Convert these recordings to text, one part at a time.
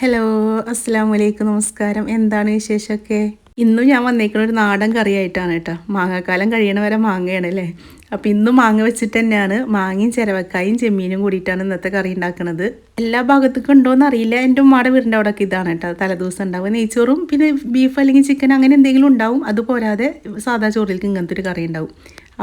Hello അസ്സാം വലൈക്കും നമസ്കാരം. എന്താണ് വിശേഷമൊക്കെ? ഇന്നും ഞാൻ വന്നേക്കുന്ന ഒരു നാടൻ കറിയായിട്ടാണ് കേട്ടോ. മാങ്ങാക്കാലം കഴിയണ വരെ മാങ്ങയാണ് അല്ലേ? അപ്പോൾ ഇന്നും മാങ്ങ വെച്ചിട്ട് തന്നെയാണ് മാങ്ങയും ചിരവക്കായും ചെമ്മീനും കൂടിയിട്ടാണ് ഇന്നത്തെ കറി ഉണ്ടാക്കുന്നത് എല്ലാ ഭാഗത്തേക്കും ഉണ്ടോയെന്ന് അറിയില്ല. എന്റെ ഉമ്മയുടെ വീടിന്റെ അവിടെയൊക്കെ ഇതാണ് കേട്ടോ. തലേദിവസം ഉണ്ടാവും നെയ്ച്ചോറും പിന്നെ ബീഫ് അല്ലെങ്കിൽ ചിക്കൻ അങ്ങനെ എന്തെങ്കിലും ഉണ്ടാവും. അത് പോരാതെ സാധാ ചോറിലേക്ക് ഇങ്ങനത്തെ ഒരു കറി ഉണ്ടാവും.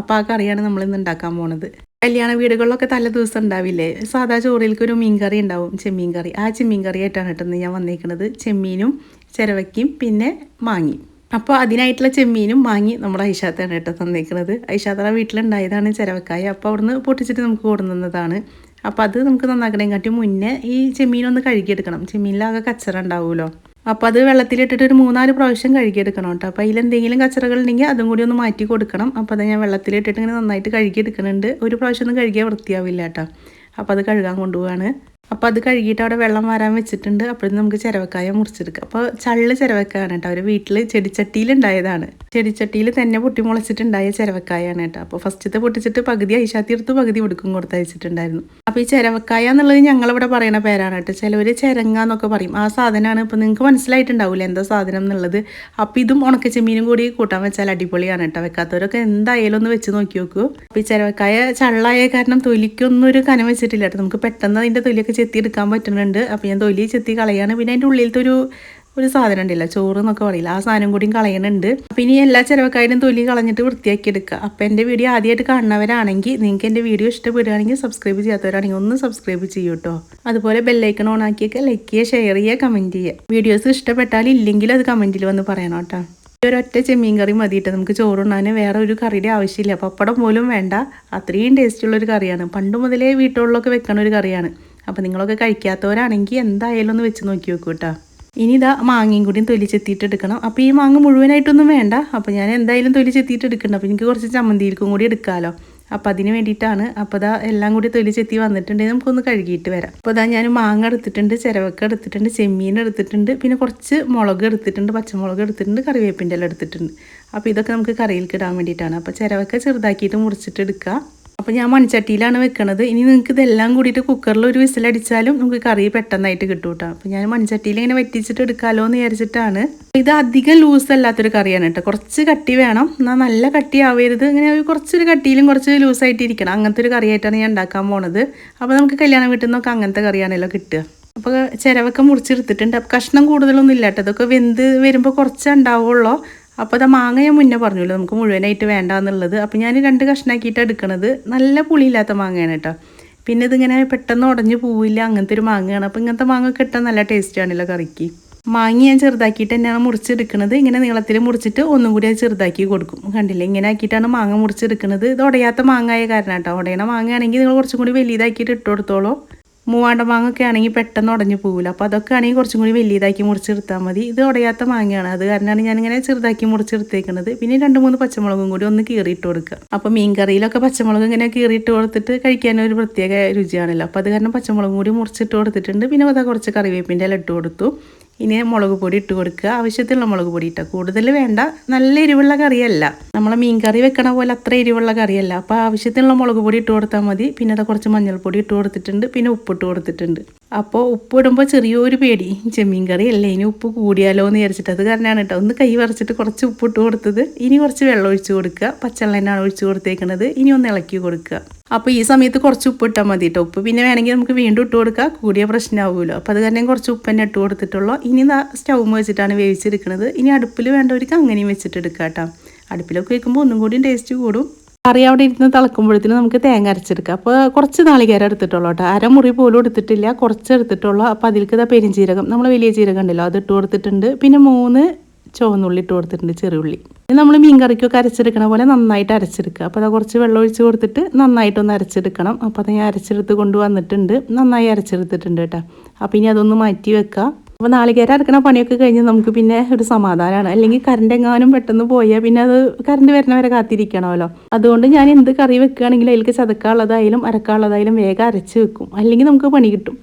അപ്പോൾ ആ കറിയാണ് നമ്മൾ ഇന്ന് ഉണ്ടാക്കാൻ പോണത്. കല്യാണ വീടുകളിലൊക്കെ തല ദിവസം ഉണ്ടാവില്ലേ? സാധാ ചോറിലേക്ക് ഒരു മീൻ കറി ഉണ്ടാവും ചെമ്മീൻ കറി ആ ചെമ്മീൻ കറി ആയിട്ടാണ് കേട്ടോ ഞാൻ വന്നിരിക്കുന്നത് ചെമ്മീനും ചിരവയ്ക്കും പിന്നെ മാങ്ങി അപ്പോൾ അതിനായിട്ടുള്ള ചെമ്മീനും മാങ്ങി നമ്മുടെ ഐഷാത്താണ് കേട്ടോ തന്നേക്കുന്നത് ഐഷാത്തറ വീട്ടിലുണ്ടായതാണ് ചിരവക്കായ. അപ്പോൾ അവിടുന്ന് പൊട്ടിച്ചിട്ട് നമുക്ക് കൊടുന്നതാണ് അപ്പോൾ അത് നമുക്ക് നന്നാക്കണേക്കാട്ടി മുന്നേ ഈ ചെമ്മീനൊന്ന് കഴുകിയെടുക്കണം. ചെമ്മീനിലാകെ കച്ചറ ഉണ്ടാവുമല്ലോ. അപ്പോൾ അത് വെള്ളത്തിലിട്ടിട്ട് ഒരു മൂന്നാൽ പ്രാവശ്യം കഴുകിയെടുക്കണം കേട്ടോ. അപ്പോൾ അതിലെന്തെങ്കിലും കച്ചറകൾ ഉണ്ടെങ്കിൽ അതും കൂടി ഒന്ന് മാറ്റി കൊടുക്കണം. അപ്പോൾ അത് ഞാൻ വെള്ളത്തിലിട്ടിട്ട് ഇങ്ങനെ നന്നായിട്ട് കഴുകിയെടുക്കുന്നുണ്ട്. ഒരു പ്രാവശ്യം ഒന്നും കഴുകിയാൽ വൃത്തിയാവില്ല കേട്ടോ. അപ്പോൾ അത് കഴുകാൻ കൊണ്ടുപോവാണ്. അപ്പോൾ അത് കഴുകിയിട്ട് അവിടെ വെള്ളം വരാൻ വെച്ചിട്ടുണ്ട്. അപ്പോഴും നമുക്ക് ചിരവക്കായ മുറിച്ചെടുക്കാം. അപ്പോൾ ചള്ള് ചിരവക്കായാണ് കേട്ടോ. അവർ വീട്ടിൽ ചെടിച്ചട്ടിയിൽ ഉണ്ടായതാണ് ചെടിച്ചട്ടിയിൽ തന്നെ പൊട്ടി മുളച്ചിട്ടുണ്ടായ ചിരവക്കായാണ് കേട്ടോ. അപ്പോൾ ഫസ്റ്റത്തെ പൊട്ടിച്ചിട്ട് പകുതി ഐശാത്തി എടുത്ത് പകുതി കൊടുക്കും കൊടുത്തയച്ചിട്ടുണ്ടായിരുന്നു. അപ്പോൾ ഈ ചിരവക്കായ എന്നുള്ളത് ഞങ്ങളിവിടെ പറയുന്ന പേരാണ് കേട്ടോ. ചിലവർ ചിരങ്ങ എന്നൊക്കെ പറയും. ആ സാധനമാണ് ഇപ്പോൾ നിങ്ങൾക്ക് മനസ്സിലായിട്ടുണ്ടാവില്ല എന്താ സാധനം എന്നുള്ളത്. അപ്പോൾ ഇതും ഉണക്ക ചെമ്മീനും കൂടി കൂട്ടാൻ വെച്ചാൽ അടിപൊളിയാണ് കേട്ടോ. വെക്കാത്തവരൊക്കെ എന്തായാലും ഒന്ന് വെച്ച് നോക്കി നോക്കൂ. അപ്പോൾ ഈ ചിരവക്കായ ചള്ളായ കാരണം തൊലിക്കൊന്നും ഒരു കനം വെച്ചിട്ടില്ല കേട്ടോ. നമുക്ക് പെട്ടെന്ന് അതിന്റെ തൊലിയൊക്കെ ചെത്തി എടുക്കാൻ പറ്റുന്നുണ്ട്. അപ്പോൾ ഞാൻ തൊലി ചെത്തി കളയാണ്. പിന്നെ അതിന്റെ ഉള്ളിലത്തെ ഒരു ഒരു സാധനം ഉണ്ടല്ലോ ചോറ് എന്നൊക്കെ പറയില്ല ആ സാധനം കൂടിയും കളയണുണ്ട്. അപ്പം ഇനി എല്ലാ ചിലവക്കാരും തൊലി കളഞ്ഞിട്ട് വൃത്തിയാക്കി എടുക്കുക. അപ്പം എന്റെ വീഡിയോ ആദ്യമായിട്ട് കാണുന്നവരാണെങ്കിൽ നിങ്ങൾക്ക് എന്റെ വീഡിയോ ഇഷ്ടപ്പെടുകയാണെങ്കിൽ സബ്സ്ക്രൈബ് ചെയ്യാത്തവരാണെങ്കിൽ ഒന്ന് സബ്സ്ക്രൈബ് ചെയ്യൂ കേട്ടോ അതുപോലെ ബെല്ലൈക്കൺ ഓൺ ആക്കിയൊക്കെ ലൈക്ക് ചെയ്യുക ഷെയർ ചെയ്യുക കമന്റ് ചെയ്യുക. വീഡിയോസ് ഇഷ്ടപ്പെട്ടാൽ ഇല്ലെങ്കിൽ അത് കമന്റിൽ വന്ന് പറയണം കേട്ടോ ഒരൊറ്റ ചെമ്മീൻ കറി മതിയിട്ട് നമുക്ക് ചോറുണ്ണാൻ വേറെ ഒരു കറിയുടെ ആവശ്യമില്ല. പപ്പടം പോലും വേണ്ട. അത്രയും ടേസ്റ്റുള്ള ഒരു കറിയാണ്. പണ്ട് മുതലേ വീട്ടുകളിലൊക്കെ വെക്കണ ഒരു കറിയാണ്. അപ്പോൾ നിങ്ങളൊക്കെ കഴിക്കാത്തവരാണെങ്കിൽ എന്തായാലും ഒന്ന് വെച്ച് നോക്കി വെക്കൂ കേട്ടോ ഇനി ഇതാ മാങ്ങയും കൂടിയും തൊലി എടുക്കണം. അപ്പോൾ ഈ മാങ്ങ മുഴുവനായിട്ടൊന്നും വേണ്ട. അപ്പോൾ ഞാൻ എന്തായാലും തൊലി എടുക്കണം അപ്പോൾ എനിക്ക് കുറച്ച് ചമ്മന്തിയിൽക്കും കൂടി എടുക്കാമല്ലോ അപ്പോൾ അതിന് വേണ്ടിയിട്ടാണ്. അപ്പോൾ ഇതാ എല്ലാം കൂടി തൊലി ചെത്തി വന്നിട്ടുണ്ടെങ്കിൽ നമുക്കൊന്ന് കഴുകിയിട്ട് വരാം. അപ്പോൾ ഇതാ ഞാൻ മാങ്ങ എടുത്തിട്ടുണ്ട് ചിരവക്ക എടുത്തിട്ടുണ്ട് ചെമ്മീൻ എടുത്തിട്ടുണ്ട് പിന്നെ കുറച്ച് മുളക് എടുത്തിട്ടുണ്ട് പച്ചമുളക് എടുത്തിട്ടുണ്ട് കറിവേപ്പിന്റെ എല്ലാം എടുത്തിട്ടുണ്ട്. അപ്പോൾ ഇതൊക്കെ നമുക്ക് കറിയിലേക്ക് ഇടാൻ വേണ്ടിയിട്ടാണ്. അപ്പോൾ ചിരവക്ക ചെറുതാക്കിയിട്ട് മുറിച്ചിട്ട് എടുക്കുക അപ്പോൾ ഞാൻ മൺചട്ടിയിലാണ് വെക്കണത്. ഇനി നിങ്ങൾക്ക് ഇതെല്ലാം കൂടിയിട്ട് കുക്കറിൽ ഒരു വിസിലടിച്ചാലും നമുക്ക് കറി പെട്ടെന്നായിട്ട് കിട്ടും കേട്ടോ അപ്പോൾ ഞാൻ മൺചട്ടിയിൽ ഇങ്ങനെ വെട്ടിച്ചിട്ട് എടുക്കാമല്ലോ എന്ന് വിചാരിച്ചിട്ടാണ്. ഇത് അധികം ലൂസ് അല്ലാത്തൊരു കറിയാണ് കേട്ടോ. കുറച്ച് കട്ടി വേണം. എന്നാൽ നല്ല കട്ടി ആവരുത്. ഇങ്ങനെ കുറച്ചൊരു കട്ടിയിലും കുറച്ച് ലൂസായിട്ട് ഇരിക്കണം. അങ്ങനത്തെ ഒരു കറിയായിട്ടാണ് ഞാൻ ഉണ്ടാക്കാൻ പോണത്. അപ്പോൾ നമുക്ക് കല്യാണം വീട്ടിൽ അങ്ങനത്തെ കറിയാണല്ലോ കിട്ടുക. അപ്പോൾ ചിരവൊക്കെ മുറിച്ചെടുത്തിട്ടുണ്ട്. കഷ്ണം കൂടുതലൊന്നും ഇല്ല കേട്ടോ. അതൊക്കെ വെന്ത് വരുമ്പോൾ കുറച്ചേ ഉണ്ടാവുള്ളൂ. അപ്പോൾ അത് മാങ്ങ ഞാൻ മുന്നേ പറഞ്ഞല്ലോ നമുക്ക് മുഴുവനായിട്ട് വേണ്ട എന്നുള്ളത് അപ്പോൾ ഞാൻ രണ്ട് കഷ്ണാക്കിയിട്ട് എടുക്കണത്. നല്ല പുളിയില്ലാത്ത മാങ്ങയാണ് കേട്ടോ. പിന്നെ ഇതിങ്ങനെ പെട്ടെന്ന് ഉടഞ്ഞു പോവില്ല അങ്ങനത്തെ ഒരു മാങ്ങയാണ്. അപ്പോൾ ഇങ്ങനത്തെ മാങ്ങ കിട്ടാൻ നല്ല ടേസ്റ്റ് ആണല്ലോ കറിക്ക്. മാങ്ങ ഞാൻ ചെറുതാക്കിയിട്ട് തന്നെയാണ് മുറിച്ചെടുക്കുന്നത് ഇങ്ങനെ നീളത്തിൽ മുറിച്ചിട്ട് ഒന്നും കൂടി അത് ചെറുതാക്കി കൊടുക്കും. കണ്ടില്ലേ? ഇങ്ങനെ ആക്കിയിട്ടാണ് മാങ്ങ മുറിച്ചെടുക്കുന്നത് ഇത് ഉടയാത്ത മാങ്ങ മാങ്ങായ കാരണം കേട്ടോ. ഉടയണ മാങ്ങയാണെങ്കിൽ നിങ്ങൾ കുറച്ചും കൂടി വലിയതാക്കിയിട്ട് ഇട്ട് കൊടുത്തോളൂ. മൂവാണ്ട മാങ്ങൊക്കെ ആണെങ്കിൽ പെട്ടെന്ന് ഉടഞ്ഞു പോകില്ല അപ്പോൾ അതൊക്കെ ആണെങ്കിൽ കുറച്ചും കൂടി വലിയതാക്കി മുറിച്ചെടുത്താൽ മതി. ഇത് ഉടയാത്ത മാങ്ങയാണ്. അത് കാരണമാണ് ഞാനിങ്ങനെ ചെറുതാക്കി മുറിച്ചെടുത്തേക്കുന്നത് പിന്നെ രണ്ട് മൂന്ന് പച്ചമുളകും കൂടി ഒന്ന് കീറിയിട്ട് കൊടുക്കുക. അപ്പോൾ മീൻ കറിയിലൊക്കെ പച്ചമുളക് ഇങ്ങനെ കീറിയിട്ട് കൊടുത്തിട്ട് കഴിക്കാൻ ഒരു പ്രത്യേക രുചിയാണല്ലോ. അപ്പോൾ അത് കാരണം പച്ചമുളകും കൂടി മുറിച്ചിട്ട് കൊടുത്തിട്ടുണ്ട്. പിന്നെ അതാ കുറച്ച് കറിവേപ്പിന്റെ ഇല ഇട്ട് കൊടുത്തു. ഇനി മുളക് പൊടി ഇട്ട് കൊടുക്കുക. ആവശ്യത്തിനുള്ള മുളക് പൊടി ഇട്ടാൽ കൂടുതൽ വേണ്ട. നല്ല എരിവുള്ള കറിയല്ല. നമ്മളെ മീൻ കറി വെക്കണ പോലെ അത്ര എരിവുള്ള കറിയല്ല. അപ്പോൾ ആവശ്യത്തിനുള്ള മുളക് പൊടി ഇട്ട് കൊടുത്താൽ മതി. പിന്നെ അത് കുറച്ച് മഞ്ഞൾപ്പൊടി ഇട്ട് കൊടുത്തിട്ടുണ്ട്. പിന്നെ ഉപ്പിട്ട് കൊടുത്തിട്ടുണ്ട്. അപ്പോൾ ഉപ്പ് ഇടുമ്പോൾ ചെറിയൊരു പേടി. ചെമ്മീൻ കറി അല്ലേ? ഇനി ഉപ്പ് കൂടിയാലോ എന്ന് വിചാരിച്ചിട്ട്. അത് കാരണമാണ് കേട്ടോ. ഒന്ന് കൈ വറച്ചിട്ട് കുറച്ച് ഉപ്പ് ഇട്ട് കൊടുത്തത്. ഇനി കുറച്ച് വെള്ളം ഒഴിച്ച് കൊടുക്കുക. പച്ചവെള്ളം തന്നെയാണ് ഒഴിച്ച് കൊടുത്തേക്കുന്നത് ഇനി ഒന്ന് ഇളക്കി കൊടുക്കുക. അപ്പോൾ ഈ സമയത്ത് കുറച്ച് ഉപ്പ് ഇട്ടാൽ മതി കേട്ടോ. ഉപ്പ് പിന്നെ വേണമെങ്കിൽ നമുക്ക് വീണ്ടും ഇട്ട് കൊടുക്കുക കൂടിയ പ്രശ്നമാവുമല്ലോ അപ്പോൾ അത് കാരണം കുറച്ച് ഉപ്പ് തന്നെ ഇട്ട് കൊടുത്തിട്ടുള്ളൂ. ഇനി സ്റ്റൗ വെച്ചിട്ടാണ് വേവിച്ചെടുക്കുന്നത് ഇനി അടുപ്പിൽ വേണ്ടവർക്ക് അങ്ങനെയും വെച്ചിട്ട് എടുക്കാം കേട്ടോ. അടുപ്പിലൊക്കെ വെക്കുമ്പോൾ ഒന്നും കൂടി ടേസ്റ്റ് കൂടും. കറി അവിടെ ഇരുന്ന് തിളക്കുമ്പോഴത്തേന് നമുക്ക് തേങ്ങ അരച്ചെടുക്കാം. അപ്പോൾ കുറച്ച് നാളികേരം എടുത്തിട്ടുള്ളൂ കേട്ടോ. അരമുറി പോലും എടുത്തിട്ടില്ല. കുറച്ച് എടുത്തിട്ടുള്ളൂ. അപ്പോൾ അതിലേക്ക് ഇതാ പെരിഞ്ചീരകം. നമ്മൾ വലിയ ജീരകം ഉണ്ടല്ലോ അത് ഇട്ട് കൊടുത്തിട്ടുണ്ട്. പിന്നെ മൂന്ന് ചുവന്നുള്ളി ഇട്ട് കൊടുത്തിട്ടുണ്ട് ചെറിയുള്ളി നമ്മൾ മീൻ കറിക്കൊക്കെ അരച്ചെടുക്കണ പോലെ നന്നായിട്ട് അരച്ചെടുക്കുക. അപ്പോൾ അത് കുറച്ച് വെള്ളം ഒഴിച്ച് കൊടുത്തിട്ട് നന്നായിട്ടൊന്ന് അരച്ചെടുക്കണം. അപ്പോൾ അത് ഞാൻ അരച്ചെടുത്ത് കൊണ്ടുവന്നിട്ടുണ്ട് നന്നായി അരച്ചെടുത്തിട്ടുണ്ട് കേട്ടോ. അപ്പോൾ ഇനി അതൊന്ന് മാറ്റി വെക്കുക. അപ്പോൾ നാളികേരം അരക്കണ പണിയൊക്കെ കഴിഞ്ഞ് നമുക്ക് പിന്നെ ഒരു സമാധാനമാണ് അല്ലെങ്കിൽ കറണ്ട് എങ്ങാനും പെട്ടെന്ന് പോയാൽ പിന്നെ അത് കറണ്ട് വരുന്നവരെ കാത്തിരിക്കണമല്ലോ. അതുകൊണ്ട് ഞാൻ എന്ത് കറി വെക്കുകയാണെങ്കിലും അതിലേക്ക് ചതക്കാനുള്ളതായാലും അരക്കാനുള്ളതായാലും വേഗം അരച്ച് വെക്കും. അല്ലെങ്കിൽ നമുക്ക് പണി കിട്ടും.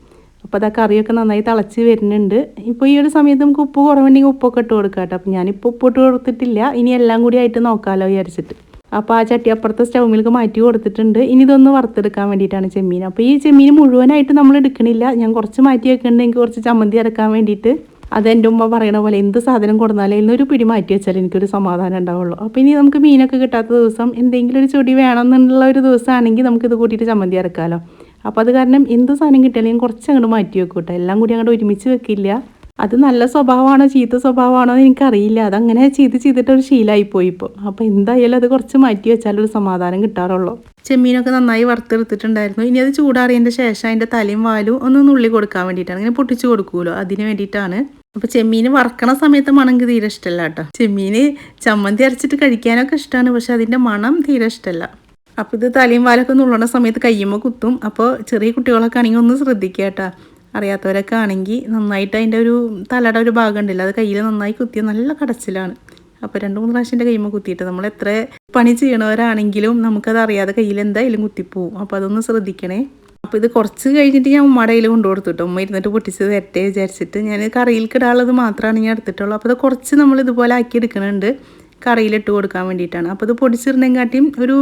അപ്പോൾ ആ കറിയൊക്കെ നന്നായി തിളച്ച് വരുന്നുണ്ട്. ഇപ്പോൾ ഈ ഒരു സമയത്ത് നമുക്ക് ഉപ്പ് കുറവുണ്ടെങ്കിൽ ഉപ്പൊക്കെ ഇട്ട് കൊടുക്കാം കേട്ടോ. അപ്പോൾ ഞാനിപ്പോൾ ഉപ്പ് ഇട്ട് കൊടുത്തിട്ടില്ല. ഇനി എല്ലാം കൂടി ആയിട്ട് നോക്കാമല്ലോ വിചാരിച്ചിട്ട്. അപ്പോൾ ആ ചട്ടി അപ്പുറത്തെ സ്റ്റൗമിലേക്ക് മാറ്റി കൊടുത്തിട്ടുണ്ട്. ഇനി ഇതൊന്ന് വറുത്തെടുക്കാൻ വേണ്ടിയിട്ടാണ് ചെമ്മീൻ. അപ്പോൾ ഈ ചെമ്മീൻ മുഴുവനായിട്ട് നമ്മൾ എടുക്കണില്ല. ഞാൻ കുറച്ച് മാറ്റി വെക്കുന്നുണ്ടെങ്കിൽ കുറച്ച് ചമ്മന്തി അരക്കാൻ വേണ്ടിയിട്ട്. അത് എന്റെ ഉമ്മ പറയണ പോലെ എന്ത് സാധനം കൊടുത്താലും ഇന്നൊരു പിടി മാറ്റി വെച്ചാൽ എനിക്കൊരു സമാധാനം ഉണ്ടാവുള്ളൂ. അപ്പോൾ ഇനി നമുക്ക് മീനൊക്കെ കിട്ടാത്ത ദിവസം എന്തെങ്കിലും ഒരു ചെടി വേണമെന്നുള്ള ഒരു ദിവസമാണെങ്കിൽ നമുക്കിത് കൂട്ടിയിട്ട് ചമ്മന്തി അരക്കാമല്ലോ അപ്പോൾ അത് കാരണം എന്ത് സാധനം കിട്ടിയാലും ഞാൻ കുറച്ച് അങ്ങോട്ട് മാറ്റി വെക്കും കേട്ടോ എല്ലാം കൂടി അങ്ങോട്ട് ഒരുമിച്ച് വെക്കില്ല. അത് നല്ല സ്വഭാവമാണോ? ചീത്ത സ്വഭാവമാണോ എന്ന് എനിക്കറിയില്ല. അതങ്ങനെ ചെയ്ത് ചെയ്തിട്ടൊരു ശീലമായി പോയി ഇപ്പോൾ അപ്പോൾ എന്തായാലും അത് കുറച്ച് മാറ്റി വെച്ചാലൊരു സമാധാനം കിട്ടാറുള്ളൂ. ചെമ്മീനൊക്കെ നന്നായി വറുത്തെടുത്തിട്ടുണ്ടായിരുന്നു. ഇനി അത് ചൂടാറിയതിന്റെ ശേഷം അതിന്റെ തലയും വാലും ഒന്ന് നുള്ളി കൊടുക്കാൻ വേണ്ടിയിട്ടാണ്. ഇങ്ങനെ പൊട്ടിച്ചു കൊടുക്കുമല്ലോ. അതിന് വേണ്ടിയിട്ടാണ്. അപ്പോൾ ചെമ്മീൻ വറക്കണ സമയത്ത് മണം തീരെ ഇഷ്ടമല്ല കേട്ടോ. ചെമ്മീൻ ചമ്മന്തി അരച്ചിട്ട് കഴിക്കാനൊക്കെ ഇഷ്ടമാണ്. പക്ഷെ അതിന്റെ മണം തീരെ ഇഷ്ടമല്ല. അപ്പോൾ ഇത് തലയും വാലൊക്കെ നുള്ളണ സമയത്ത് കയ്യുമ്പോൾ കുത്തും. അപ്പോൾ ചെറിയ കുട്ടികളൊക്കെ ആണെങ്കിൽ ഒന്ന് ശ്രദ്ധിക്കുക കേട്ടോ. അറിയാത്തവരൊക്കെ ആണെങ്കിൽ നന്നായിട്ട് അതിന്റെ ഒരു തലയുടെ ഒരു ഭാഗം ഉണ്ടല്ലോ അത് കയ്യിൽ നന്നായി കുത്തിയ നല്ല കടച്ചിലാണ്. അപ്പോൾ രണ്ട് മൂന്ന് പ്രാവശ്യം എന്റെ കയ്യുമ്പോൾ കുത്തിയിട്ട് നമ്മൾ എത്ര പണി ചെയ്യണവരാണെങ്കിലും നമുക്കത് അറിയാതെ കയ്യിൽ എന്തായാലും കുത്തിപ്പോവും. അപ്പോൾ അതൊന്ന് ശ്രദ്ധിക്കണേ. അപ്പോൾ ഇത് കുറച്ച് കഴിഞ്ഞിട്ട് ഞാൻ ഉമ്മയുടെ കയ്യിൽ കൊണ്ടു കൊടുത്തിട്ടു. ഉമ്മ ഇരുന്നിട്ട് പൊട്ടിച്ച് തരട്ടെ വിചാരിച്ചിട്ട് ഞാൻ കറിയിൽ ഇടാനുള്ളത് മാത്രമാണ് ഞാൻ എടുത്തിട്ടുള്ളൂ. അപ്പോൾ അത് കുറച്ച് നമ്മൾ ഇതുപോലെ ആക്കി കറിയിലിട്ട് കൊടുക്കാൻ വേണ്ടിയിട്ടാണ്. അപ്പോൾ ഇത് പൊടിച്ചിരുന്നെങ്കാട്ടിയും ഒരു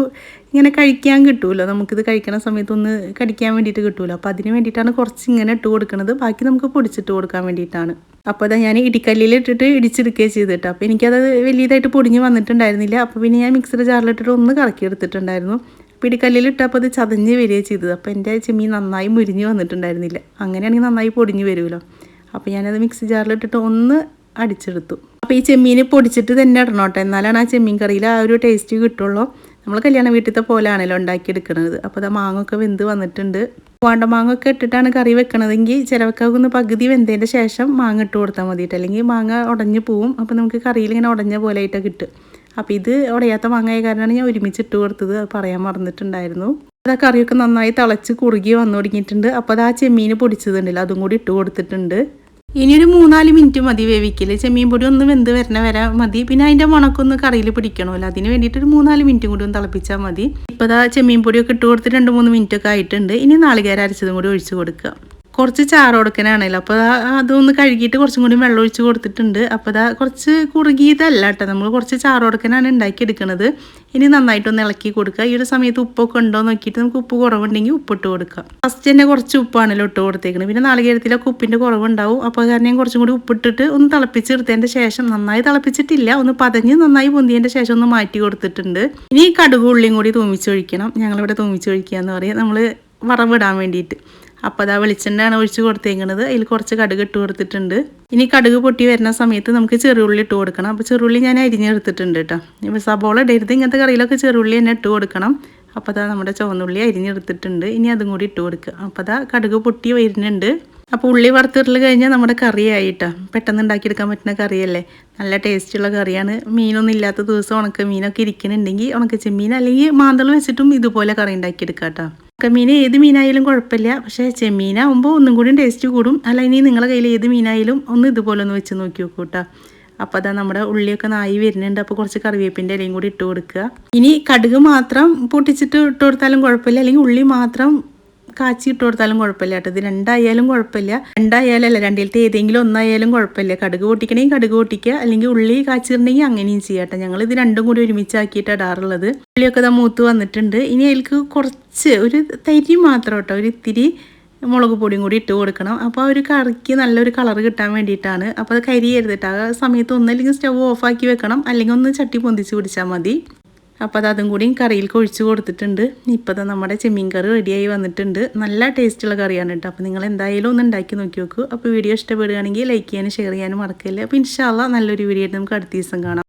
ഇങ്ങനെ കഴിക്കാൻ കിട്ടുമല്ലോ നമുക്കിത് കഴിക്കണ സമയത്തൊന്ന് കടിക്കാൻ വേണ്ടിയിട്ട് കിട്ടുമല്ലോ അപ്പോൾ അതിന് വേണ്ടിയിട്ടാണ് കുറച്ച് ഇങ്ങനെ ഇട്ട് കൊടുക്കുന്നത് ബാക്കി നമുക്ക് പൊടിച്ചിട്ട് കൊടുക്കാൻ വേണ്ടിയിട്ടാണ്. അപ്പോൾ അതാ ഞാൻ ഇടിക്കല്ലിൽ ഇട്ടിട്ട് ഇടിച്ചെടുക്കുകയും ചെയ്തിട്ട്. അപ്പോൾ എനിക്കത് വലിയതായിട്ട് പൊടിഞ്ഞ് വന്നിട്ടുണ്ടായിരുന്നില്ല. അപ്പോൾ പിന്നെ ഞാൻ മിക്സർ ജാറിലിട്ടിട്ട് ഒന്ന് കറക്കി എടുത്തിട്ടുണ്ടായിരുന്നു പിടിക്കല്ലിലിട്ടപ്പോൾ അത് ചതഞ്ഞ് വരികയാണ് ചെയ്തത്. അപ്പോൾ എന്റെ ചെമ്മീൻ നന്നായി മുരിഞ്ഞ് വന്നിട്ടുണ്ടായിരുന്നില്ല. അങ്ങനെയാണെങ്കിൽ നന്നായി പൊടിഞ്ഞ് വരുമല്ലോ. അപ്പോൾ ഞാനത് മിക്സി ജാറിലിട്ടിട്ട് ഒന്ന് അടിച്ചെടുത്തു. അപ്പോൾ ഈ ചെമ്മീൻ പൊടിച്ചിട്ട് തന്നെ ഇടണം കേട്ടോ. എന്നാലാണ് ആ ചെമ്മീൻ കറിയിൽ ആ ഒരു ടേസ്റ്റ് കിട്ടുള്ളൂ. നമ്മൾ കല്യാണ വീട്ടിലത്തെ പോലെയാണല്ലോ ഉണ്ടാക്കിയെടുക്കുന്നത് അപ്പോൾ അത് മാങ്ങൊക്കെ വെന്ത് വന്നിട്ടുണ്ട്. വാണ്ട മാങ്ങൊക്കെ ഇട്ടിട്ടാണ് കറി വെക്കണതെങ്കിൽ ചിലവക്കാകുന്ന പകുതി വെന്തതിന്റെ ശേഷം മാങ്ങ ഇട്ട് കൊടുത്താൽ മതിയിട്ട് അല്ലെങ്കിൽ മാങ്ങ ഉടഞ്ഞു പോവും. അപ്പോൾ നമുക്ക് കറിയിൽ ഇങ്ങനെ ഉടഞ്ഞ പോലെ ആയിട്ട് കിട്ടും അപ്പോൾ ഇത് ഉടയാത്ത മാങ്ങായ കാരണമാണ് ഞാൻ ഒരുമിച്ച് ഇട്ട് കൊടുത്തത്. പറയാൻ മറന്നിട്ടുണ്ടായിരുന്നു. അത് ആ കറിയൊക്കെ നന്നായി തിളച്ച് കുറുകി വന്നു തുടങ്ങിയിട്ടുണ്ട്. അപ്പോൾ അത് ആ ചെമ്മീൻ പൊടിച്ചതുണ്ടല്ലോ. അതും കൂടി ഇട്ട് കൊടുത്തിട്ടുണ്ട്. ഇനി ഒരു മൂന്നാൽ മിനിറ്റ് മതി വേവിക്കൽ. ചെമ്മീൻ പൊടി ഒന്ന് വെന്ത് വരണ വരെ മതി. പിന്നെ അതിന്റെ മുണക്കൊന്ന് കറിയിൽ പിടിക്കണമല്ലോ. അതിന് വേണ്ടിയിട്ട് ഒരു മൂന്നാൽ മിനിറ്റും കൂടി ഒന്ന് തിളപ്പിച്ചാൽ മതി. ഇപ്പോൾ ചെമ്മീൻ പൊടിയൊക്കെ ഇട്ട് കൊടുത്ത് രണ്ട് മൂന്ന് മിനിറ്റ് ഒക്കെ ആയിട്ടുണ്ട്. ഇനി നാളികേര അരച്ചതും കൂടി ഒഴിച്ച് കൊടുക്കുക. കുറച്ച് ചാറ് കൊടുക്കാനാണല്ലോ അപ്പോൾ അതൊന്ന് കഴുകിയിട്ട് കുറച്ചും കൂടി വെള്ളം ഒഴിച്ച് കൊടുത്തിട്ടുണ്ട്. അപ്പോൾ അതാ കുറച്ച് കുറുകിയതല്ല കേട്ടോ. നമ്മൾ കുറച്ച് ചാറ് കൊടുക്കാനാണ് ഉണ്ടാക്കിയെടുക്കുന്നത് ഇനി നന്നായിട്ടൊന്ന് ഇളക്കി കൊടുക്കുക. ഈ ഒരു സമയത്ത് ഉപ്പൊക്കെ ഉണ്ടോ നോക്കിയിട്ട് നമുക്ക് ഉപ്പ് കുറവുണ്ടെങ്കിൽ ഉപ്പിട്ട് കൊടുക്കുക ഫസ്റ്റ് തന്നെ കുറച്ച് ഉപ്പാണല്ലോ ഇട്ട് കൊടുത്തേക്കുന്നത് പിന്നെ നാളികേരത്തിലൊക്കെ ഉപ്പിന്റെ കുറവുണ്ടാവും. അപ്പോൾ കാരണം ഞാൻ കുറച്ചും കൂടി ഉപ്പിട്ടിട്ട് ഒന്ന് തിളപ്പിച്ചെടുത്തതിന്റെ ശേഷം നന്നായി തിളപ്പിച്ചിട്ടില്ല. ഒന്ന് പതഞ്ഞ് നന്നായി പൊന്തിയതിന്റെ ശേഷം ഒന്ന് മാറ്റി കൊടുത്തിട്ടുണ്ട്. ഇനി കടുക് ഉള്ളിയും കൂടി തൂമിച്ചൊഴിക്കണം. ഞങ്ങളിവിടെ തൂമിച്ചൊഴിക്കുക എന്ന് പറയാം. നമ്മൾ വറവിടാൻ വേണ്ടിയിട്ട്. അപ്പോൾ അതാ വെളിച്ചെണ്ണയാണ് ഒഴിച്ച് കൊടുത്തേക്കുന്നത് അതിൽ കുറച്ച് കടുക് ഇട്ട് കൊടുത്തിട്ടുണ്ട്. ഇനി കടുക് പൊട്ടി വരുന്ന സമയത്ത് നമുക്ക് ചെറുള്ളി ഇട്ട് കൊടുക്കണം. അപ്പോൾ ചെറുള്ളി ഞാൻ അരിഞ്ഞെടുത്തിട്ടുണ്ട് കേട്ടോ. ഇപ്പോൾ സബോള ഇടരുത്. ഇങ്ങനത്തെ കറിയിലൊക്കെ ചെറുള്ളി തന്നെ ഇട്ട് കൊടുക്കണം. അപ്പോൾ അതാ നമ്മുടെ ചുവന്നുള്ളി അരിഞ്ഞെടുത്തിട്ടുണ്ട്. ഇനി അതും കൂടി ഇട്ട് കൊടുക്കുക. അപ്പോൾ അതാ കടുക് പൊട്ടി വരുന്നുണ്ട്. അപ്പോൾ ഉള്ളി വറുത്തിട്ട് കഴിഞ്ഞാൽ നമ്മുടെ കറിയായിട്ടാ പെട്ടെന്ന് ഉണ്ടാക്കിയെടുക്കാൻ പറ്റുന്ന കറിയല്ലേ? നല്ല ടേസ്റ്റുള്ള കറിയാണ്. മീനൊന്നും ഇല്ലാത്ത ദിവസം ഉണക്ക മീനൊക്കെ ഇരിക്കുന്നുണ്ടെങ്കിൽ ഉണക്ക ചെമ്മീൻ അല്ലെങ്കിൽ മാന്തൾ വെച്ചിട്ടും ഇതുപോലെ കറി ഉണ്ടാക്കിയെടുക്കാം കേട്ടോ. ഉണക്കമീൻ ഏത് മീനായാലും കുഴപ്പമില്ല. പക്ഷേ ചെമ്മീനാകുമ്പോൾ ഒന്നും കൂടി ടേസ്റ്റ് കൂടും. അല്ല ഇനി നിങ്ങളുടെ കയ്യിൽ ഏത് മീനായാലും ഒന്ന് ഇതുപോലെ ഒന്ന് വെച്ച് നോക്കി നോക്കൂ കേട്ടോ. അപ്പോൾ അതാ നമ്മുടെ ഉള്ളിയൊക്കെ നായി വരുന്നുണ്ട്. അപ്പോൾ കുറച്ച് കറിവേപ്പിന്റെ ഇലയും കൂടി ഇട്ട് കൊടുക്കുക. ഇനി കടുക് മാത്രം പൊട്ടിച്ചിട്ട് ഇട്ട് കൊടുത്താലും കുഴപ്പമില്ല. അല്ലെങ്കിൽ ഉള്ളി മാത്രം കാച്ചി ഇട്ട് കൊടുത്താലും കുഴപ്പമില്ല കേട്ടോ. ഇത് രണ്ടായാലും കുഴപ്പമില്ല. രണ്ടായാലും അല്ല രണ്ടിലത്തെ ഏതെങ്കിലും ഒന്നായാലും കുഴപ്പമില്ല. കടുക് പൊട്ടിക്കണമെങ്കിൽ കടുക് പൊട്ടിക്കുക. അല്ലെങ്കിൽ ഉള്ളി കാച്ചിട്ടുണ്ടെങ്കിൽ അങ്ങനെയും ചെയ്യാം ഞങ്ങൾ ഇത് രണ്ടും കൂടി ഒരുമിച്ചാക്കിയിട്ട് ഇടാറുള്ളത്. ഉള്ളിയൊക്കെ ഇതാ മൂത്ത് വന്നിട്ടുണ്ട്. ഇനി അതിലേക്ക് കുറച്ച് ഒരു തരി മാത്രം കേട്ടോ. ഒരു ഇത്തിരി മുളക് പൊടിയും കൂടി ഇട്ട് കൊടുക്കണം. അപ്പോൾ ഒരു കറിക്ക് നല്ലൊരു കളർ കിട്ടാൻ വേണ്ടിയിട്ടാണ്. അപ്പോൾ അത് കരിയരുതിട്ട് ആ സമയത്ത് ഒന്നല്ലെങ്കിൽ സ്റ്റവ് ഓഫാക്കി വെക്കണം. അല്ലെങ്കിൽ ഒന്ന് ചട്ടി പൊന്തിച്ച് പിടിച്ചാൽ മതി. അപ്പോൾ അത് അതും കൂടി കറിയിൽ ഒഴിച്ച് കൊടുത്തിട്ടുണ്ട്. ഇപ്പോൾ അത് നമ്മുടെ ചെമ്മീൻ കറി റെഡിയായി വന്നിട്ടുണ്ട്. നല്ല ടേസ്റ്റുള്ള കറിയാണ് കേട്ടോ. അപ്പോൾ നിങ്ങൾ എന്തായാലും ഒന്ന് ഉണ്ടാക്കി നോക്കി നോക്കൂ. അപ്പോൾ വീഡിയോ ഇഷ്ടപ്പെടുകയാണെങ്കിൽ ലൈക്ക് ചെയ്യാനും ഷെയർ ചെയ്യാനും മറക്കില്ല. അപ്പോൾ ഇൻഷാല്ല നല്ലൊരു വീഡിയോ ആയിട്ട് നമുക്ക് അടുത്ത ദിവസം കാണാം.